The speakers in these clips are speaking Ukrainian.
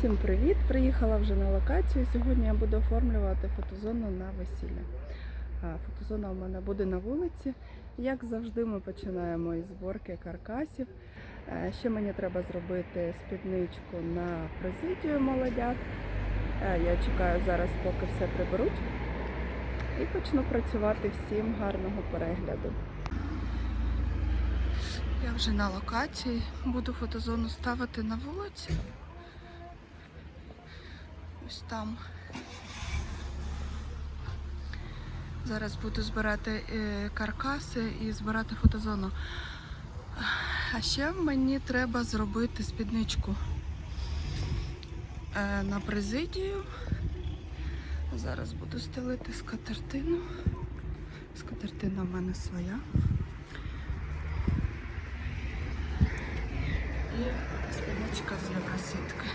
Всім привіт! Приїхала вже на локацію. Сьогодні я буду оформлювати фотозону на весілля. Фотозона у мене буде на вулиці. Як завжди, ми починаємо із зборки каркасів. Е, Ще мені треба зробити спідничку на президію молодят. Е, Я чекаю зараз, поки все приберуть. І почну працювати всім гарного перегляду. Я вже на локації. Буду фотозону ставити на вулиці. Ось там. Зараз буду збирати е, каркаси і збирати фотозону. А ще мені треба зробити спідничку е, на президію. Зараз буду стелити скатертину. Скатертина в мене своя. І спідничка з євросітки.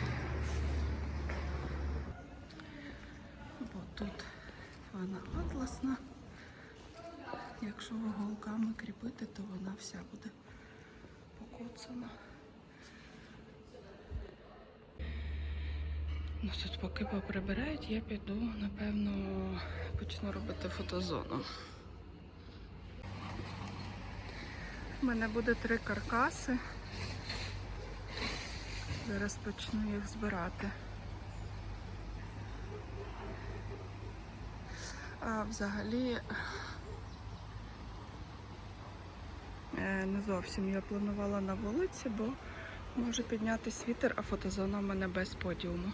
Бо тут вона атласна. Якщо голками кріпити, то вона вся буде покоцана. Ну тут поки поприбирають, я піду, напевно, почну робити фотозону. У мене буде три каркаси. Зараз почну їх збирати. Взагалі е, не зовсім я планувала на вулиці, бо може піднятися вітер, а фотозона в мене без подіуму.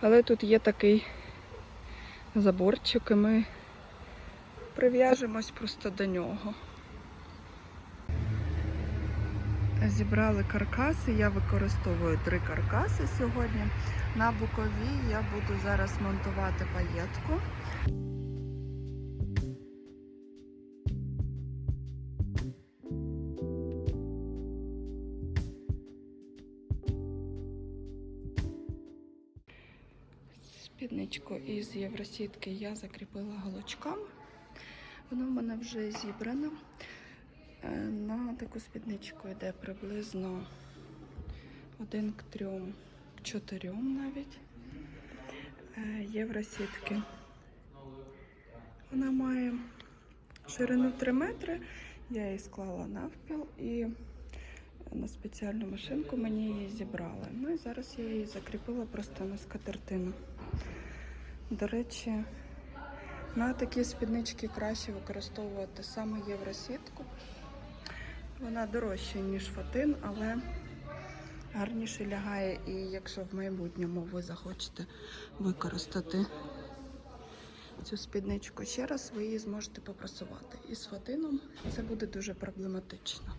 Але тут є такий заборчик, і ми прив'яжемось просто до нього. Зібрали каркаси, я використовую три каркаси сьогодні. На боковій я буду зараз монтувати паєтку. Спідничку із євросітки я закріпила галочками. Воно в мене вже зібрано. Е, На таку спідничку йде приблизно один к трьом, чотирьом навіть е, євросітки. Вона має ширину 3 метри. Я її склала навпіл і на спеціальну машинку мені її зібрали. Ну і зараз я її закріпила просто на скатертину. До речі, на такі спіднички краще використовувати саме євросітку. Вона дорожча, ніж фатин, але гарніше лягає. І якщо в майбутньому ви захочете використати цю спідничку ще раз, ви її зможете попрасувати. І з фатином це буде дуже проблематично.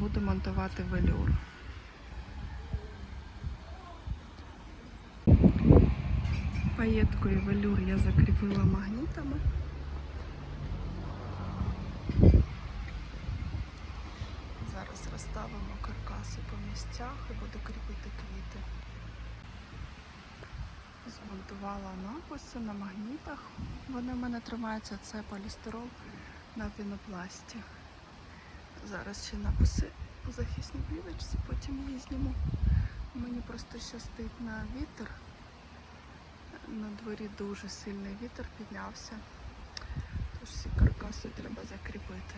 Буду монтувати велюр. Паєткою велюр я закріпила магнітами. Зараз розставимо каркаси по місцях і буду кріпити квіти. Змонтувала написи на магнітах. Вони в мене тримаються. Це полістирол на пінопласті. Зараз ще написи у захисній плівочці, потім її зніму. Мені просто щастить на вітер. На дворі дуже сильний вітер піднявся. Тож всі каркаси треба закріпити.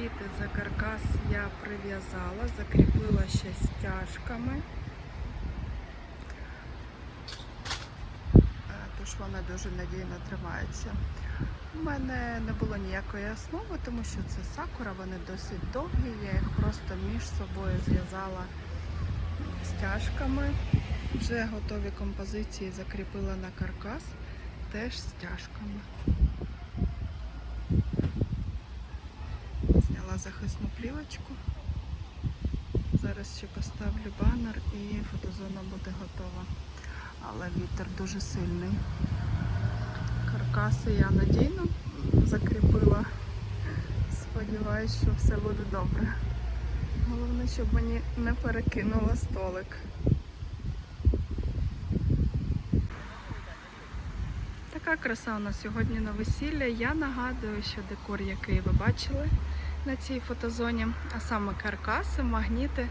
Квіти за каркас я прив'язала, закріпила ще стяжками. Е, Тож вони дуже надійно тримаються. У мене не було ніякої основи, тому що це сакура, вони досить довгі. Я їх просто між собою зв'язала стяжками. Вже готові композиції закріпила на каркас, теж стяжками. Захисну плівочку. Зараз ще поставлю банер і фотозона буде готова. Але вітер дуже сильний. Каркаси я надійно закріпила. Сподіваюсь, що все буде добре. Головне, щоб мені не перекинуло столик. Така краса у нас сьогодні на весілля. Я нагадую, що декор, який ви бачили на цій фотозоні, а саме каркаси, магніти,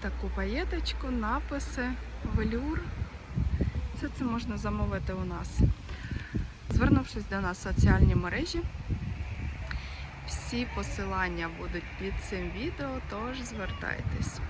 таку паєточку, написи, велюр. Все це можна замовити у нас. Звернувшись до нас в соціальні мережі, всі посилання будуть під цим відео, тож звертайтесь.